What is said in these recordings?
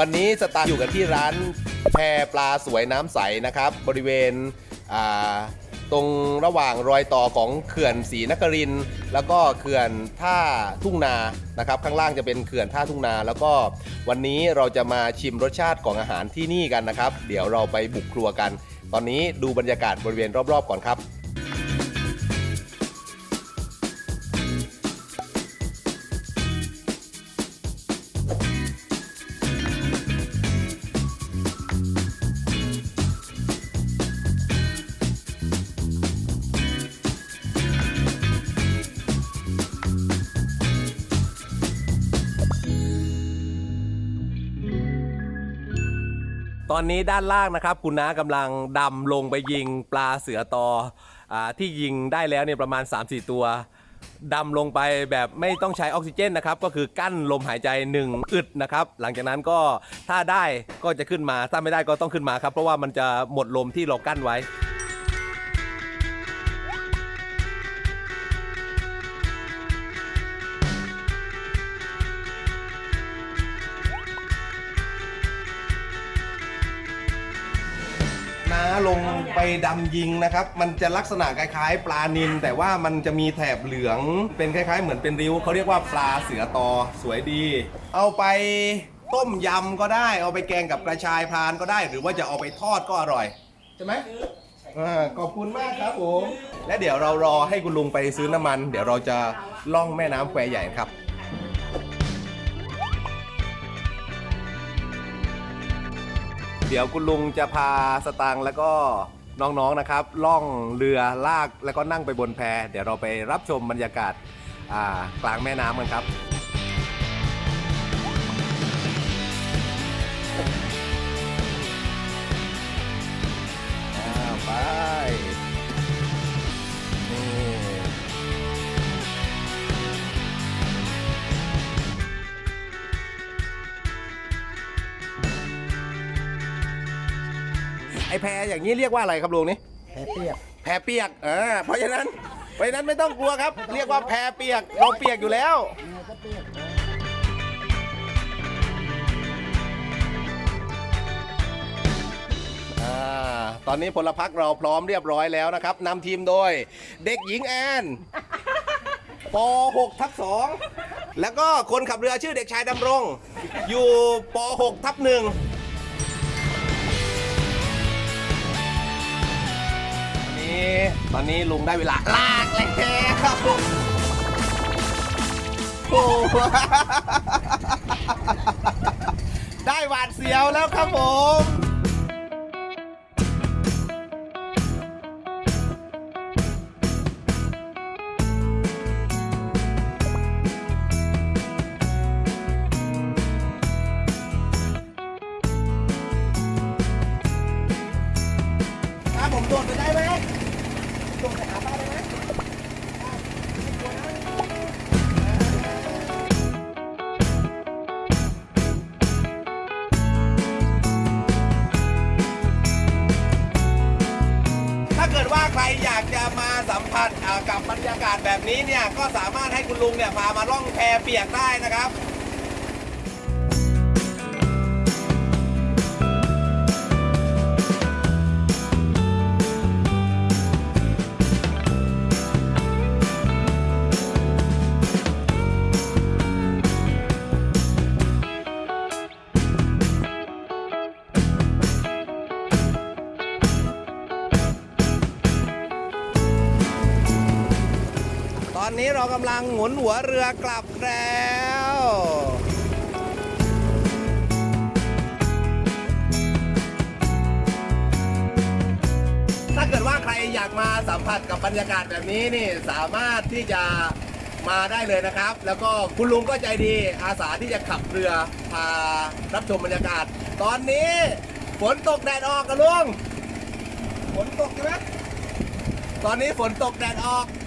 วันนี้สตาร์อยู่กันที่ร้านแพปลาสวยน้ำใสนะครับ บริเวณตรงระหว่างรอยต่อของเขื่อนศรีนครินแล้วก็เขื่อนท่าทุ่งนานะครับ ข้างล่างจะเป็นเขื่อนท่าทุ่งนา แล้วก็วันนี้เราจะมาชิมรสชาติของอาหารที่นี่กันนะครับ เดี๋ยวเราไปบุกครัวกัน ตอนนี้ดูบรรยากาศบริเวณรอบๆก่อนครับ อนนี้ด้านล่างนะครับ คุณน้ากำลังดำลงไปยิงปลาเสือตออที่ยิงได้แล้วเนี่ยประมาณ 3-4 ตัวดำลงไปแบบไม่ต้องใช้ออกซิเจนนะครับ ก็คือกั้นลมหายใจ 1 อึดนะครับ หลังจากนั้นก็ถ้าได้ก็จะขึ้นมาถ้าไม่ได้ก็ต้องขึ้นมาครับ เพราะว่ามันจะหมดลมที่เรากั้นไว้ ลงไปดำยิงนะครับ มันจะลักษณะคล้ายๆ ปลานิลแต่ว่ามันจะมีแถบเหลือง เป็นคล้ายๆ เหมือนเป็นริ้วเขาเรียกว่าปลาเสือตอสวยดี เอาไปต้มยำก็ได้ เอาไปแกงกับกระชายพรานก็ได้ หรือว่าจะเอาไปทอดก็อร่อย ใช่ไหมอ่าขอบคุณมากครับผม และเดี๋ยวเรารอให้คุณลุงไปซื้อน้ำมัน เดี๋ยวเราจะล่องแม่น้ำแควใหญ่ครับ ดี๋ยวคุณลุงจะพาสตางค์แล้วก็น้องๆนะครับ ล่องเรือลากแล้วก็นั่งไปบนแพเดี๋ยวเราไปรับชมบรรยากาศกลางแม่น้ำกันครับ อแพอย่างนี้เรียกว่าอะไรครับลุงนี่แผลเปียกแพเปียกอ่าเพราะฉะนั้นเพราะฉะนั้นไม่ต้องกลัวครับ เรียกว่าแพเปียกเราเปียกอยู่แล้ว เนื้อก็เปียกอ่าตอนนี้พลพรรคเราพร้อมเรียบร้อยแล้วนะครับนำทีมโดย เด็กหญิงแอนป .6 ทับ2แล้วก็คนขับเรือชื่อเด็กชายดำรง อยู่ป .6 ทับห นี้ ตอนนี้ลุงได้เวลาลากแล้วครับผมโอ้โหได้หวาดเสียวแล้วครับผมากจะมาสัมผัสกับบรรยากาศแบบนี้เนี่ยก็สามารถให้คุณลุงเนี่ยพามาล่องแพเปียกได้นะครับ อนนี้เรากำลังหมุนหัวเรือกลับแล้วถ้าเกิดว่าใครอยากมาสัมผัสกับบรรยากาศแบบนี้นี่สามารถที่จะมาได้เลยนะครับ แล้วก็คุณลุงก็ใจดีอาสาที่จะขับเรือพารับชมบรรยากาศ ตอนนี้ฝนตกแดดออกกันลุงฝนตกใช่ไหมตอนนี้ฝนตกแดดออก「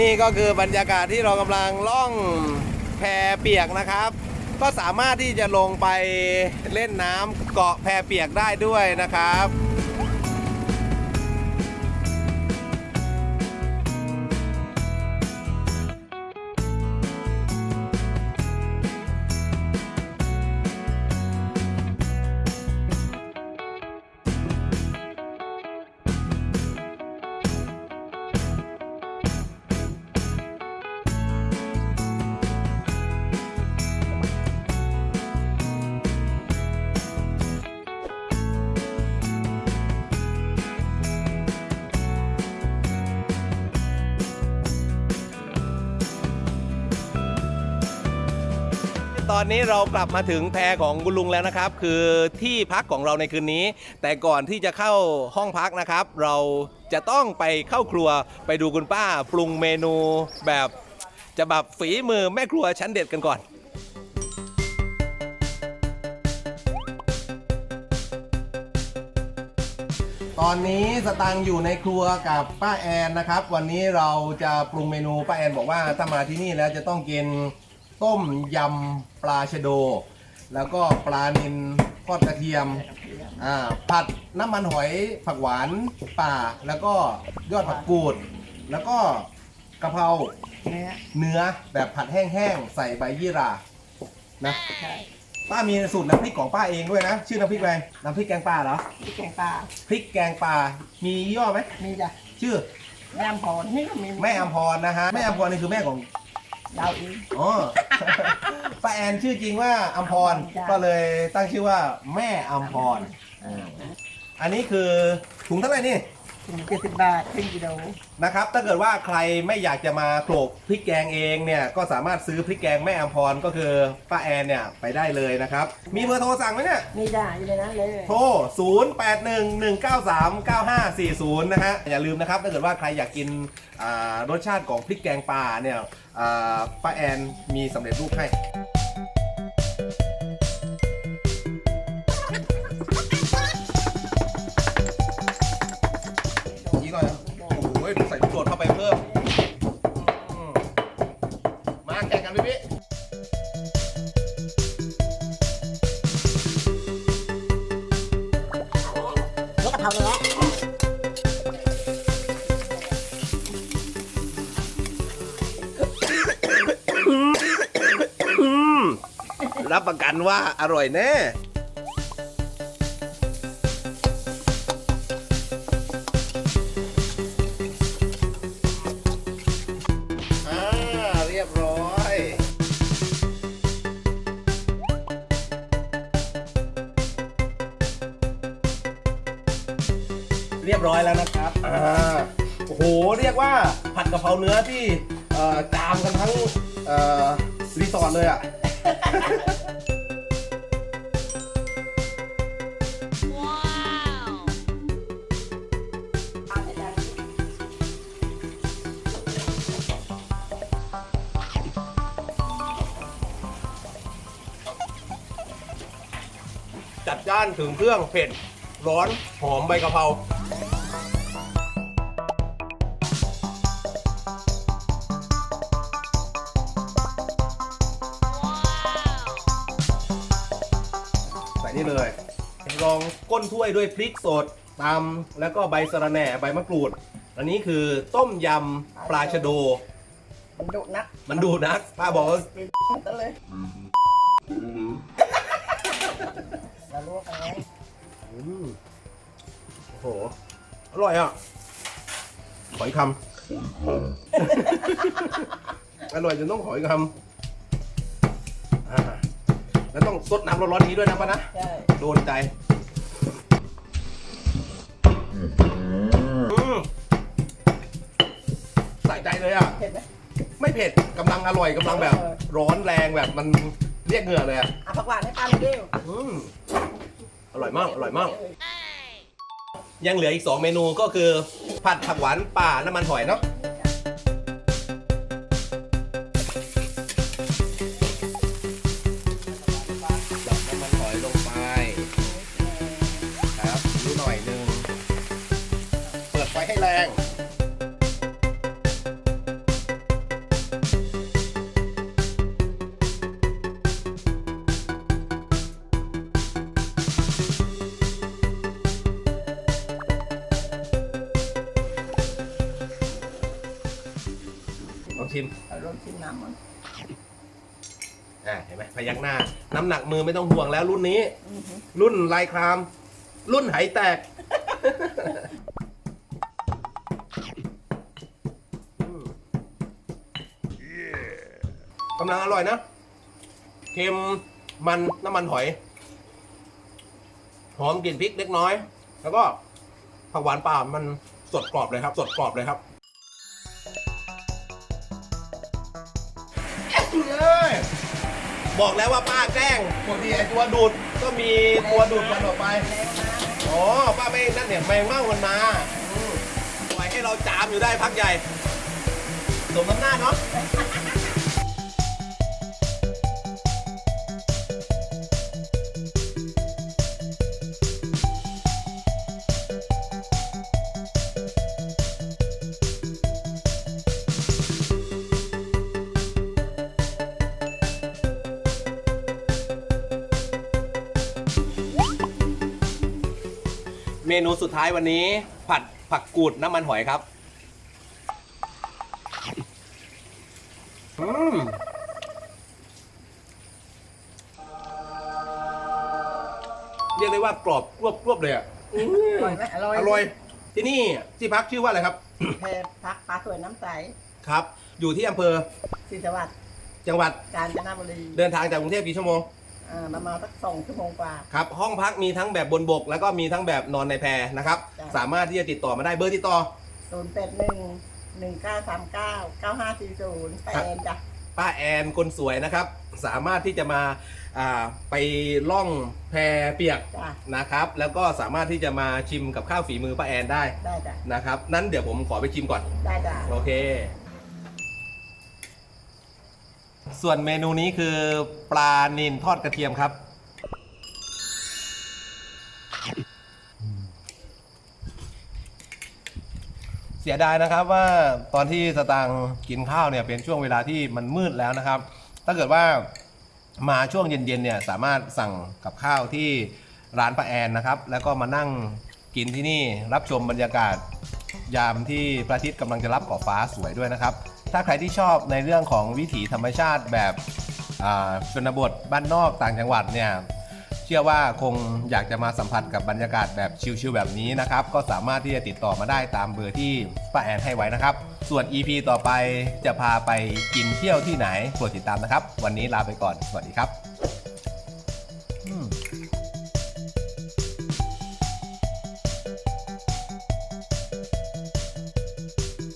นี่ก็คือบรรยากาศที่เรากำลังล่องแพเปียกนะครับ ก็สามารถที่จะลงไปเล่นน้ำเกาะแพเปียกได้ด้วยนะครับ อนนี้เรากลับมาถึงแพรของคุณลุงแล้วนะครับ คือที่พักของเราในคืนนี้ แต่ก่อนที่จะเข้าห้องพักนะครับ เราจะต้องไปเข้าครัวไปดูคุณป้า ปรุงเมนูแบบจะแบบฝีมือแม่ครัวชั้นเด็ดกันก่อนตอนนี้สตังอยู่ในครัวกับป้าแอนนะครับ วันนี้เราจะปรุงเมนูป้าแอนบอกว่าถ้ามาที่นี่แล้วจะต้องกิน ต้มยำปลาชะโด แล้วก็ปลานิลทอดกระเทียมอ่าผัดน้ำมันหอยผักหวานป่า แล้วก็ยอดผักกูด แล้วก็กะเพราเนื้อเนื้อแบบผัดแห้งๆใส่ใบยี่หรานะใช่ป้ามีสูตรน้ำพริกของป้าเองด้วยนะ ชื่อน้ำพริกอะไรน้ำพริกแกงป่าเหรอที่แกงปลาพริกแกงป่ามียี่ห้อไหมมีจ้ะชื่อ แม่อำพรนี่ก็มีแม่อมพรนะฮะแม่อมพรนี่คือแม่ของ เราเองอ๋อ ป้าแอนชื่อจริงว่าอมพร จ้ะ ก็เลยตั้งชื่อว่าแม่อมพรอันนี้คือถุงเท่าไหร่นี่ ถึงเจ็ดสิบบาทครึ่งกิโลนะครับ ถ้าเกิดว่าใครไม่อยากจะมาโขลกพริกแกงเองเนี่ย ก็สามารถซื้อพริกแกงแม่อมพรก็คือป้าแอนเนี่ยไปได้เลยนะครับ มีเบอร์โทรสั่งไหมเนี่ย มีได้อยู่ในนั้นเลย โทร 0811939540 นะฮะ อย่าลืมนะครับ ถ้าเกิดว่าใครอยากกินอ่ารสชาติของพริกแกงป่าเนี่ยอ่า ป้าแอนมีสำเร็จรูปให้ รับประกันว่าอร่อยแน่อ่าเรียบร้อยเรียบร้อยแล้วนะครับ อ่า โอ้โห เรียกว่าผัดกะเพราเนื้อที่เอ่อจามกันทั้งเอ่อรีสอร์ทเลยอะ จัดจ้านถึงเครื่องเผ็ดร้อนหอมใบกะเพรา นถ้วยด้วยพริกสดตำแล้วก็ใบสะระแหน่ใบมะกรูด อันนี้คือต้มยำปลาชะโด มันดุนักมันดูนะป้าบอกว่าเป็นซะเลยเราลวกกันไว้อืมโอ้โห อร่อยอะ ขออีกคำ อร่อยจนต้องขออีกคำอ่าแล้วต้องซดน้ำร้อนๆนี้ด้วยนะป้านะ ใช่ โดนใจอืม ใส่ใจเลยอะเผ็ดไหม ไม่เผ็ดกำลังอร่อยกำลังแบบร้อนแรงแบบมันเรียกเหงื่อเลยอะอะผักหวานให้ป้าหน่อยเดียวอืมอร่อยมากอร่อยมาก ยังเหลืออีก 2 เมนูก็คือ ผัดผักหวานป่าน้ำมันหอยเนาะ เอาลงชิมน้ำมันอ่าเห็นไหมพยักหน้า น้ำหนักมือไม่ต้องห่วงแล้วรุ่นนี้ อือหือรุ่นลายคราม รุ่นไหแตกกำลังอร่อยนะ เค็มมันน้ำมันหอย หอมกลิ่นพริกเล็กน้อย แล้วก็ผักหวานป่ามันสดกรอบเลยครับ สดกรอบเลยครับ บอกแล้วว่าป้าแกล้งปกติไอตัวดูดก็มีตัวดูดมันออกไป อ๋อ ป้าไม่นั่นเนี่ยแมงเม่ามันมาอืมปล่อยให้เราจามอยู่ได้พักใหญ่สมน้ำหน้าเนาะ นูสุดท้ายวันนี้ ผัดผักกูดน้ำมันหอยครับอืมเรียกได้ว่ากรอบกรวบกรวบเลยอะอืมอร่อยไหมอร่อยอร่อยที่นี่ที่พักชื่อว่าอะไรครับ แพรพักปลาสวยน้ำใสครับ อยู่ที่อำเภอศรีสวัสดิ์จังหวัดกาญจนบุรีเดินทางจากกรุงเทพกี่ชั่วโมง อ่าประมาณสักสองชั่วโมงกว่า ครับห้องพักมีทั้งแบบบนบก แล้วก็มีทั้งแบบนอนในแพนะครับจ้ะ สามารถที่จะติดต่อมาได้เบอร์ติดต่อ ศูนย์แปดหนึ่งหนึ่งเก้าสามเก้าเก้าห้าสี่ศูนย์แปดจ้ะ ป้าแอนคนสวยนะครับ สามารถที่จะมาอ่าไปล่องแพเปียกจ้ะ นะครับ แล้วก็สามารถที่จะมาชิมกับข้าวฝีมือป้าแอนได้ได้จ้ะ นะครับนั้นเดี๋ยวผมขอไปชิมก่อน ได้จ้ะ โอเค ส่วนเมนูนี้คือปลานินทอดกระเทียมครับ เสียดายนะครับว่าตอนที่สตางค์กินข้าวเนี่ยเป็นช่วงเวลาที่มันมืดแล้วนะครับ ถ้าเกิดว่ามาช่วงเย็นๆเนี่ยสามารถสั่งกับข้าวที่ร้านป้าแอนนะครับ แล้วก็มานั่งกินที่นี่รับชมบรรยากาศยามที่พระอาทิตย์กำลังจะรับขอบฟ้าสวยด้วยนะครับ ถ้าใครที่ชอบในเรื่องของวิถีธรรมชาติแบบชนบทบ้านนอกต่างจังหวัดเนี่ยเชื่อว่าคงอยากจะมาสัมผัสกับบรรยากาศแบบชิลๆแบบนี้นะครับ ก็สามารถที่จะติดต่อมาได้ตามเบอร์ที่ป้าแอนให้ไว้นะครับ ส่วน EP ต่อไปจะพาไปกินเที่ยวที่ไหนโปรดติดตามนะครับ วันนี้ลาไปก่อน สวัสดีครับ